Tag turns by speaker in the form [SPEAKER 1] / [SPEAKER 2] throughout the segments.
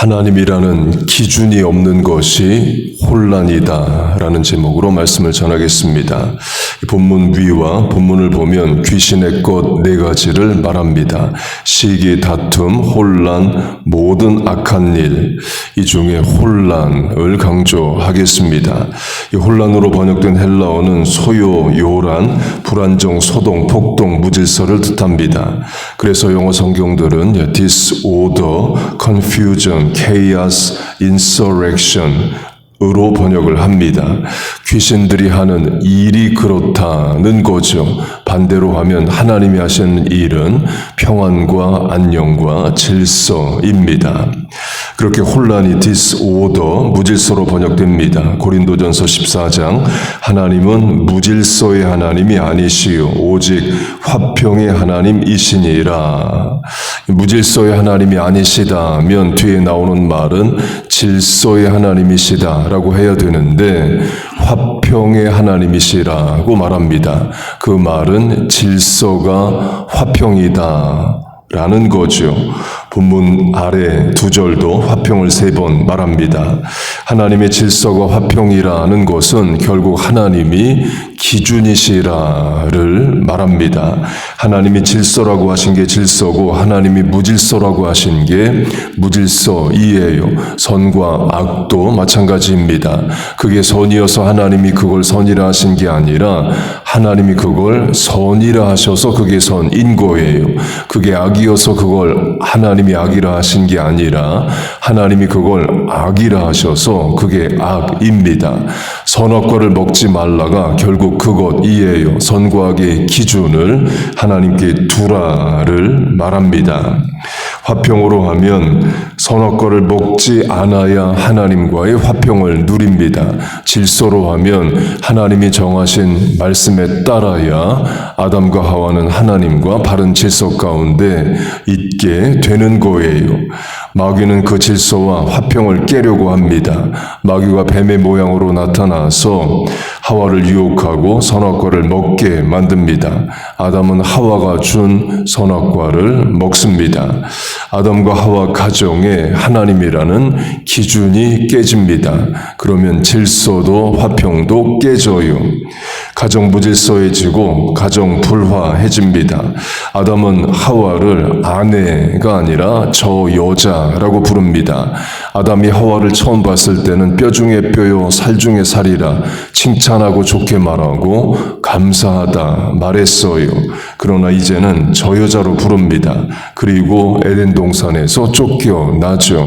[SPEAKER 1] 하나님이라는 기준이 없는 것이 혼란이다 라는 제목으로 말씀을 전하겠습니다. 이 본문 위와 본문을 보면 귀신의 것네 가지를 말합니다. 시기, 다툼, 혼란, 모든 악한 일, 이 중에 혼란을 강조하겠습니다. 이 혼란으로 번역된 헬라어는 소요, 요란, 불안정, 소동, 폭동, 무질서를 뜻합니다. 그래서 영어 성경들은 disorder, confusion, chaos, insurrection, 으로 번역을 합니다. 귀신들이 하는 일이 그렇다는 거죠. 반대로 하면 하나님이 하시는 일은 평안과 안녕과 질서입니다. 그렇게 혼란이 disorder, 무질서로 번역됩니다. 고린도전서 14장 하나님은 무질서의 하나님이 아니시요 오직 화평의 하나님이시니라. 무질서의 하나님이 아니시다면 뒤에 나오는 말은 질서의 하나님이시다라고 해야 되는데 화평의 하나님이시라고 말합니다. 그 말은 질서가 화평이다. 라는 거죠. 본문 아래 두 절도 화평을 세 번 말합니다. 하나님의 질서가 화평이라는 것은 결국 하나님이 기준이시라를 말합니다. 하나님이 질서라고 하신 게 질서고 하나님이 무질서라고 하신 게 무질서이에요. 선과 악도 마찬가지입니다. 그게 선이어서 하나님이 그걸 선이라 하신 게 아니라 하나님이 그걸 선이라 하셔서 그게 선인 거예요. 그게 악이어서 그걸 하나님 이 악이라 하신 게 아니라 하나님이 그걸 악이라 하셔서 그게 악입니다. 선악과를 먹지 말라가 결국 그것이에요. 선과 악의 기준을 하나님께 두라를 말합니다. 화평으로 하면 선악과를 먹지 않아야 하나님과의 화평을 누립니다. 질서로 하면 하나님이 정하신 말씀에 따라야 아담과 하와는 하나님과 바른 질서 가운데 있게 되는 거예요. 마귀는 그 질서와 화평을 깨려고 합니다. 마귀가 뱀의 모양으로 나타나서 하와를 유혹하고 선악과를 먹게 만듭니다. 아담은 하와가 준 선악과를 먹습니다. 아담과 하와 가정에 하나님이라는 기준이 깨집니다. 그러면 질서도 화평도 깨져요. 가정 무질서해지고 가정 불화해집니다. 아담은 하와를 아내가 아니라 저 여자라고 부릅니다. 아담이 하와를 처음 봤을 때는 뼈 중에 뼈요 살 중에 살이라 칭찬하고 좋게 말하고 감사하다 말했어요. 그러나 이제는 저 여자로 부릅니다. 그리고 에덴 동산에서 쫓겨나죠.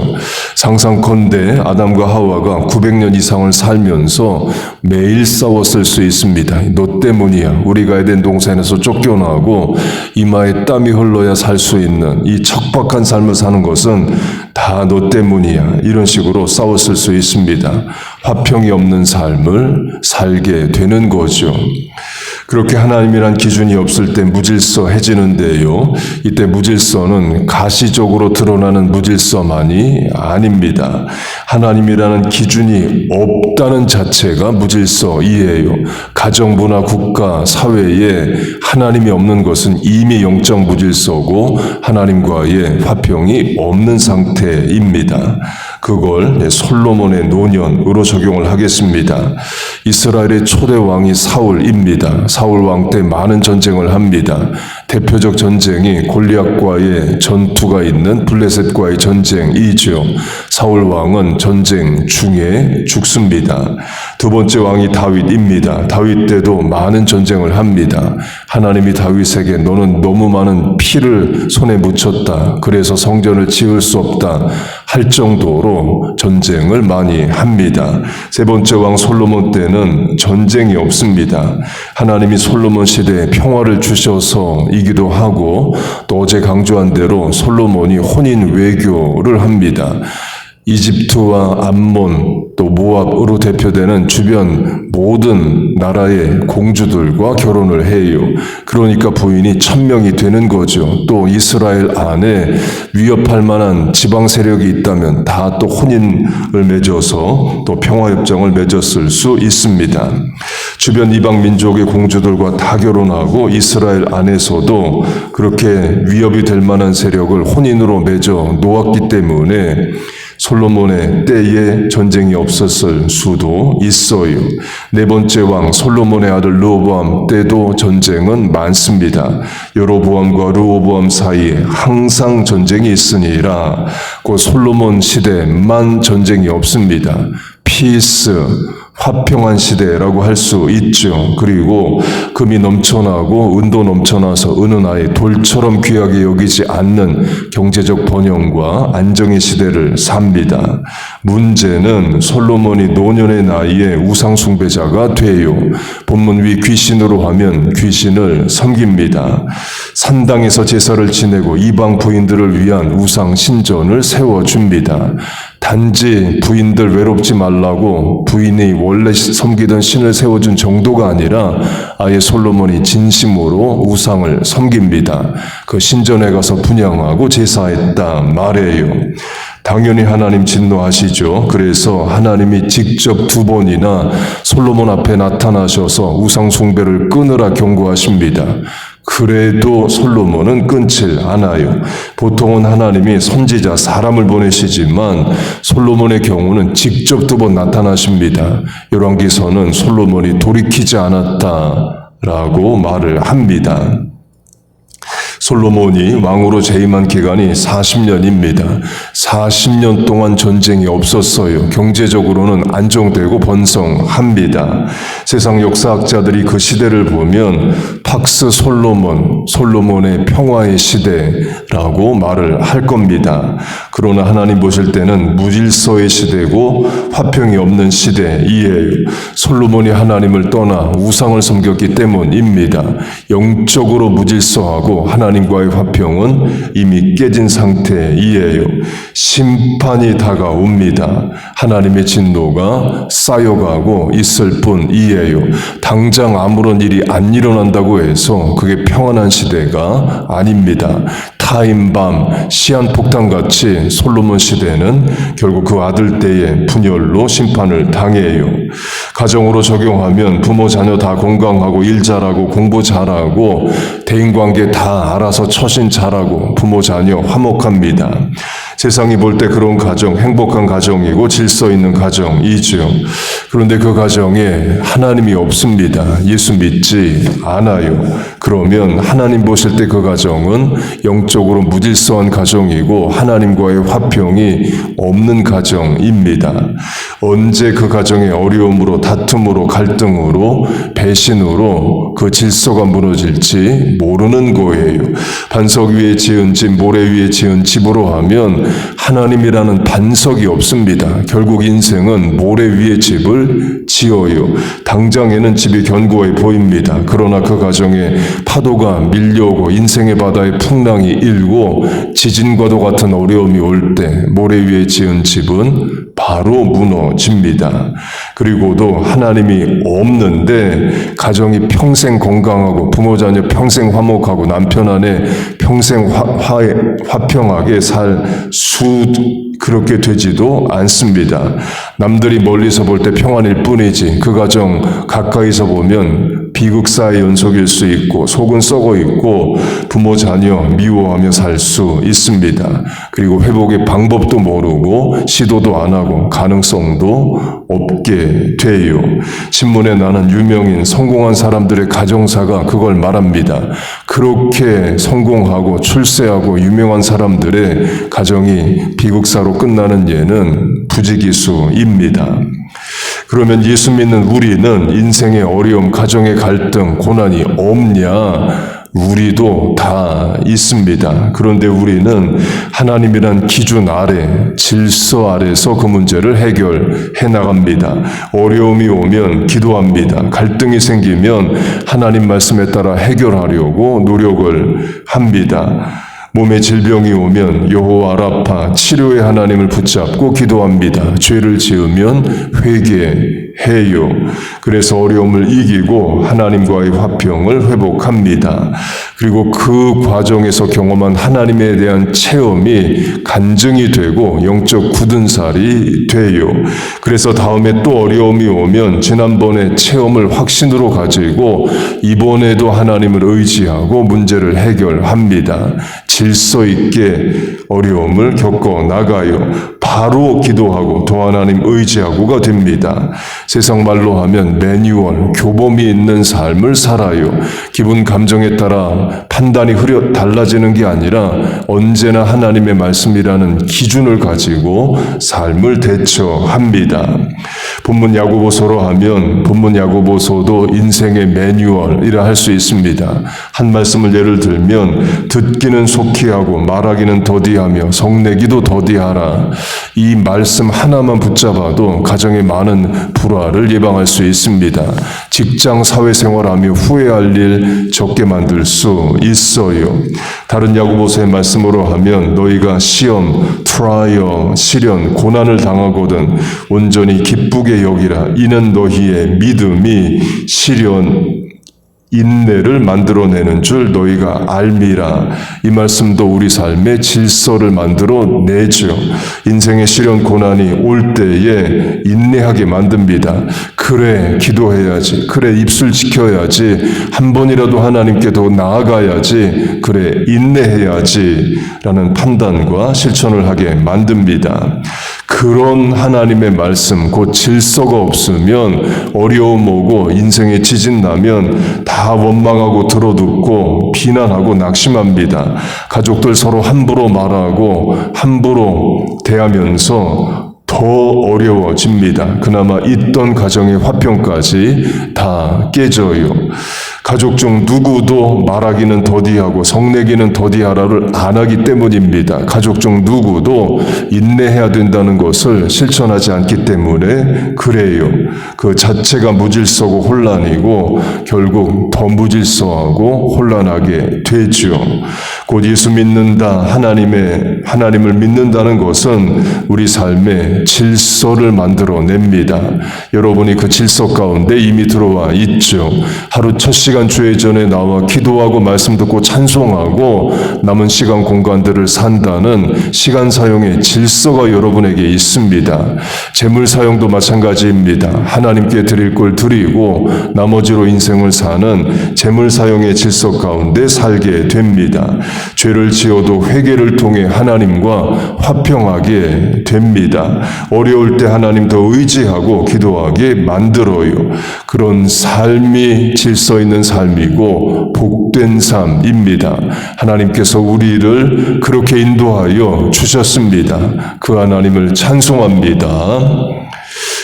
[SPEAKER 1] 상상컨대 아담과 하와가 900년 이상을 살면서 매일 싸웠을 수 있습니다. 너 때문이야. 우리가 에덴 동산에서 쫓겨나고 이마에 땀이 흘러야 살 수 있는 이 척박한 삶을 사는 것은 다 너 때문이야. 이런 식으로 싸웠을 수 있습니다. 화평이 없는 삶을 살게 되는 거죠. 그렇게 하나님이란 기준이 없을 때 무질서해지는데요. 이때 무질서는 가시적으로 드러나는 무질서만이 아닙니다. 하나님이라는 기준이 없다는 자체가 무질서이에요. 가정부나 국가, 사회에 하나님이 없는 것은 이미 영적 무질서고 하나님과의 화평이 없는 상태입니다. 그걸 솔로몬의 노년으로 적용을 하겠습니다. 이스라엘의 초대 왕이 사울입니다. 사울 왕 때 많은 전쟁을 합니다. 대표적 전쟁이 골리앗과의 전투가 있는 블레셋과의 전쟁이죠. 사울 왕은 전쟁 중에 죽습니다. 두 번째 왕이 다윗입니다. 다윗 때도 많은 전쟁을 합니다. 하나님이 다윗에게 너는 너무 많은 피를 손에 묻혔다. 그래서 성전을 지을 수 없다. 할 정도로 전쟁을 많이 합니다. 세 번째 왕 솔로몬 때는 전쟁이 없습니다. 하나님이 솔로몬 시대에 평화를 주셔서 이기도 하고 또 어제 강조한 대로 솔로몬이 혼인 외교를 합니다. 이집트와 암몬 또 모압으로 대표되는 주변 모든 나라의 공주들과 결혼을 해요. 그러니까 부인이 천명이 되는 거죠. 또 이스라엘 안에 위협할 만한 지방 세력이 있다면 다 또 혼인을 맺어서 또 평화협정을 맺었을 수 있습니다. 주변 이방 민족의 공주들과 다 결혼하고 이스라엘 안에서도 그렇게 위협이 될 만한 세력을 혼인으로 맺어 놓았기 때문에 솔로몬의 때에 전쟁이 없었을 수도 있어요. 네 번째 왕 솔로몬의 아들 르호보암 때도 전쟁은 많습니다. 여로보암과 르호보암 사이에 항상 전쟁이 있으니라. 그 솔로몬 시대만 전쟁이 없습니다. 피스 화평한 시대라고 할 수 있죠. 그리고 금이 넘쳐나고 은도 넘쳐나서 은은 아예 돌처럼 귀하게 여기지 않는 경제적 번영과 안정의 시대를 삽니다. 문제는 솔로몬이 노년의 나이에 우상 숭배자가 돼요. 본문 위 귀신으로 하면 귀신을 섬깁니다. 산당에서 제사를 지내고 이방 부인들을 위한 우상 신전을 세워줍니다. 단지 부인들 외롭지 말라고 부인이 원래 섬기던 신을 세워준 정도가 아니라 아예 솔로몬이 진심으로 우상을 섬깁니다. 그 신전에 가서 분양하고 제사했다 말해요. 당연히 하나님 진노하시죠. 그래서 하나님이 직접 두 번이나 솔로몬 앞에 나타나셔서 우상 숭배를 끊으라 경고하십니다. 그래도 솔로몬은 끊질 않아요. 보통은 하나님이 선지자 사람을 보내시지만 솔로몬의 경우는 직접 두 번 나타나십니다. 열왕기서는 솔로몬이 돌이키지 않았다라고 말을 합니다. 솔로몬이 왕으로 재임한 기간이 40년입니다. 40년 동안 전쟁이 없었어요. 경제적으로는 안정되고 번성합니다. 세상 역사학자들이 그 시대를 보면 팍스 솔로몬, 솔로몬의 평화의 시대라고 말을 할 겁니다. 그러나 하나님 보실 때는 무질서의 시대고 화평이 없는 시대이에요. 솔로몬이 하나님을 떠나 우상을 섬겼기 때문입니다. 영적으로 무질서하고 하나님 과의 화평은 이미 깨진 상태이에요. 심판이 다가옵니다. 하나님의 진노가 쌓여가고 있을 뿐이에요. 당장 아무런 일이 안 일어난다고 해서 그게 평안한 시대가 아닙니다. 타임밤, 시한 폭탄 같이 솔로몬 시대는 결국 그 아들 때의 분열로 심판을 당해요. 가정으로 적용하면 부모 자녀 다 건강하고 일 잘하고 공부 잘하고 대인관계 다 알아서 처신 잘하고 부모 자녀 화목합니다. 세상이 볼 때 그런 가정, 행복한 가정이고 질서 있는 가정이죠. 그런데 그 가정에 하나님이 없습니다. 예수 믿지 않아요. 그러면 하나님 보실 때 그 가정은 영적 으로 무질서한 가정이고 하나님과의 화평이 없는 가정입니다. 언제 그 가정의 어려움으로 다툼으로 갈등으로 배신으로 그 질서가 무너질지 모르는 거예요. 반석 위에 지은 집, 모래 위에 지은 집으로 하면 하나님이라는 반석이 없습니다. 결국 인생은 모래 위에 집을 지어요. 당장에는 집이 견고해 보입니다. 그러나 그 가정에 파도가 밀려오고 인생의 바다에 풍랑이 일고 지진과도 같은 어려움이 올 때 모래 위에 지은 집은 바로 무너집니다. 그리고도 하나님이 없는데 가정이 평생 건강하고 부모 자녀 평생 화목하고 남편 아내 평생 화, 화, 화평하게 살 수 그렇게 되지도 않습니다. 남들이 멀리서 볼 때 평안일 뿐이지 그 가정 가까이서 보면 비극사의 연속일 수 있고 속은 썩어 있고 부모 자녀 미워하며 살 수 있습니다. 그리고 회복의 방법도 모르고 시도도 안 하고 가능성도 없게 돼요. 신문에 나는 유명인 성공한 사람들의 가정사가 그걸 말합니다. 그렇게 성공하고 출세하고 유명한 사람들의 가정이 비극사로 끝나는 예는 부지기수입니다. 그러면 예수 믿는 우리는 인생의 어려움, 가정의 갈등, 고난이 없냐? 우리도 다 있습니다. 그런데 우리는 하나님이란 기준 아래, 질서 아래서 그 문제를 해결해 나갑니다. 어려움이 오면 기도합니다. 갈등이 생기면 하나님 말씀에 따라 해결하려고 노력을 합니다. 몸에 질병이 오면 여호와 라파 치료의 하나님을 붙잡고 기도합니다. 죄를 지으면 회개해요. 그래서 어려움을 이기고 하나님과의 화평을 회복합니다. 그리고 그 과정에서 경험한 하나님에 대한 체험이 간증이 되고 영적 굳은 살이 돼요. 그래서 다음에 또 어려움이 오면 지난번에 체험을 확신으로 가지고 이번에도 하나님을 의지하고 문제를 해결합니다. 질서 있게 어려움을 겪어 나가요. 바로 기도하고 또 하나님 의지하고가 됩니다. 세상 말로 하면 매뉴얼, 교범이 있는 삶을 살아요. 기분 감정에 따라 판단이 흐려 달라지는 게 아니라 언제나 하나님의 말씀이라는 기준을 가지고 삶을 대처합니다. 본문 야고보서로 하면 본문 야고보서도 인생의 매뉴얼이라 할 수 있습니다. 한 말씀을 예를 들면 듣기는 속히 하고 말하기는 더디하며 성내기도 더디하라. 이 말씀 하나만 붙잡아도 가정의 많은 불화를 예방할 수 있습니다. 직장 사회생활하며 후회할 일 적게 만들 수 있어요. 다른 야고보서의 말씀으로 하면 너희가 시험, 트라이어, 시련, 고난을 당하거든 온전히 기쁘게 여기라. 이는 너희의 믿음이 시련 인내를 만들어내는 줄 너희가 알미라. 이 말씀도 우리 삶의 질서를 만들어 내죠. 인생의 시련 고난이 올 때에 인내하게 만듭니다. 그래, 기도해야지. 그래, 입술 지켜야지. 한 번이라도 하나님께 더 나아가야지. 그래, 인내해야지. 라는 판단과 실천을 하게 만듭니다. 그런 하나님의 말씀, 곧 질서가 없으면 어려움 오고 인생에 지진 나면 다 원망하고 들어눕고 비난하고 낙심합니다. 가족들 서로 함부로 말하고 함부로 대하면서 더 어려워집니다. 그나마 있던 가정의 화평까지 다 깨져요. 가족 중 누구도 말하기는 더디하고 성내기는 더디하라를 안 하기 때문입니다. 가족 중 누구도 인내해야 된다는 것을 실천하지 않기 때문에 그래요. 그 자체가 무질서고 혼란이고 결국 더 무질서하고 혼란하게 되죠. 곧 예수 믿는다, 하나님의 하나님을 믿는다는 것은 우리 삶에 질서를 만들어냅니다. 여러분이 그 질서 가운데 이미 들어와 있죠. 하루 첫 시간 주의 전에 나와 기도하고 말씀 듣고 찬송하고 남은 시간 공간들을 산다는 시간 사용의 질서가 여러분에게 있습니다. 재물 사용도 마찬가지입니다. 하나님께 드릴 걸 드리고 나머지로 인생을 사는 재물 사용의 질서 가운데 살게 됩니다. 죄를 지어도 회개를 통해 하나님과 화평하게 됩니다. 어려울 때 하나님 더 의지하고 기도하게 만들어요. 그런 삶이 질서 있는 삶이고 복된 삶입니다. 하나님께서 우리를 그렇게 인도하여 주셨습니다. 그 하나님을 찬송합니다.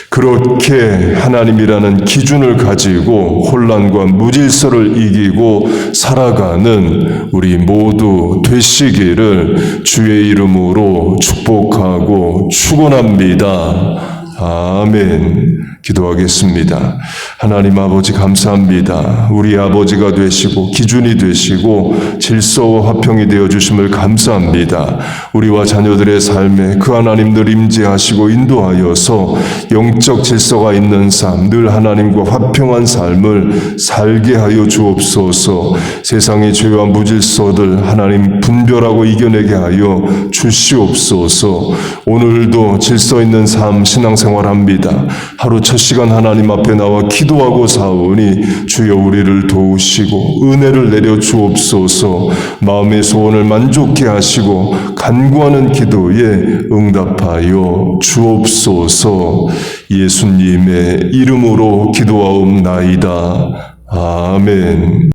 [SPEAKER 1] 그렇게 하나님이라는 기준을 가지고 혼란과 무질서를 이기고 살아가는 우리 모두 되시기를 주의 이름으로 축복하고 축원합니다. 아멘. 기도하겠습니다. 하나님 아버지 감사합니다. 우리 아버지가 되시고 기준이 되시고 질서와 화평이 되어 주심을 감사합니다. 우리와 자녀들의 삶에 그 하나님들 임재하시고 인도하여서 영적 질서가 있는 삶, 늘 하나님과 화평한 삶을 살게 하여 주옵소서. 세상의 죄와 무질서들 하나님 분별하고 이겨내게 하여 주시옵소서. 오늘도 질서 있는 삶 신앙생활합니다. 하루 첫 시간 하나님 앞에 나와 기도하고 사오니 주여 우리를 도우시고 은혜를 내려 주옵소서 마음의 소원을 만족케 하시고 간구하는 기도에 응답하여 주옵소서 예수님의 이름으로 기도하옵나이다. 아멘.